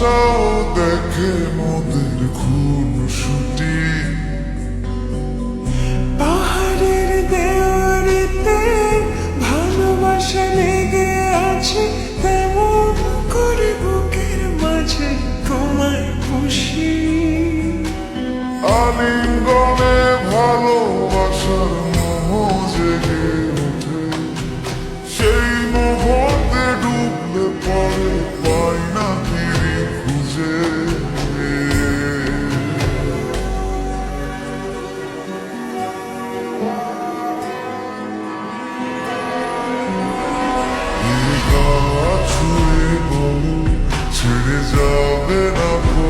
আকাশটাও দেখে মোদের open up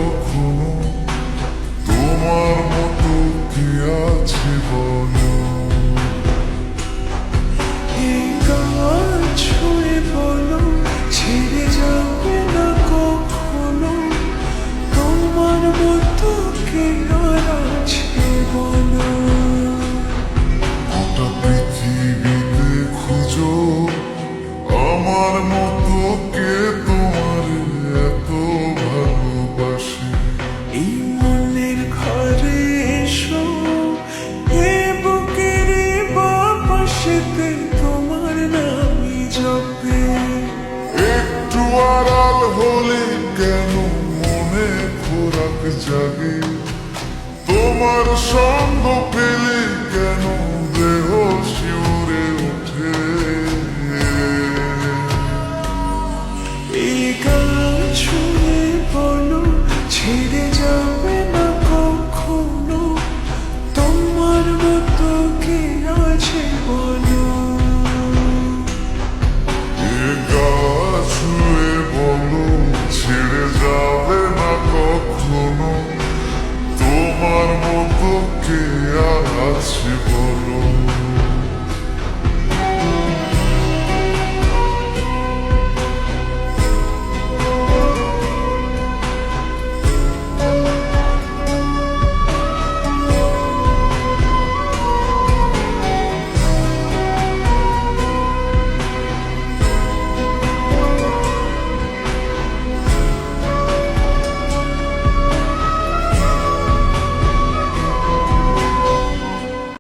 জাগে। তোমার সঙ্গ পেলে কেন দেহ শিউরে ওঠে? dünyası bulur